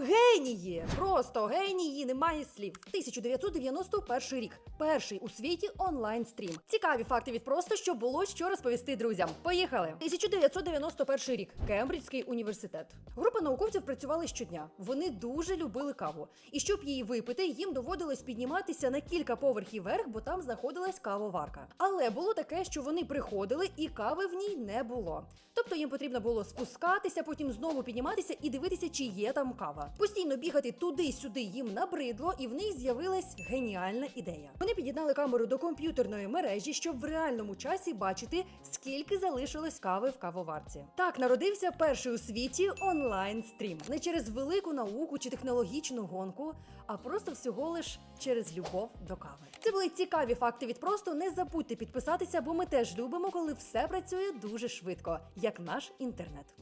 генії! Просто генії, немає слів. 1991 рік. Перший у світі онлайн стрім. Цікаві факти від просто, що було що розповісти друзям. Поїхали! 1991 рік. Кембриджський університет. Група науковців працювали щодня. Вони дуже любили каву. І щоб її випити, їм доводилось підніматися на кілька поверхів вверх, бо там знаходилась кавоварка. Але було таке, що вони приходили і кави в ній не було. Тобто їм потрібно було спускатися, потім знову підніматися і дивитися, чи є там кава. Постійно бігати туди-сюди їм набридло, і в них з'явилась геніальна ідея. Вони під'єднали камеру до комп'ютерної мережі, щоб в реальному часі бачити, скільки залишилось кави в кавоварці. Так народився перший у світі онлайн стрім. Не через велику науку чи технологічну гонку, а просто всього лиш через любов до кави. Це були цікаві факти від просто. Не забудьте підписатися, бо ми теж любимо, коли все працює дуже швидко, як наш інтернет.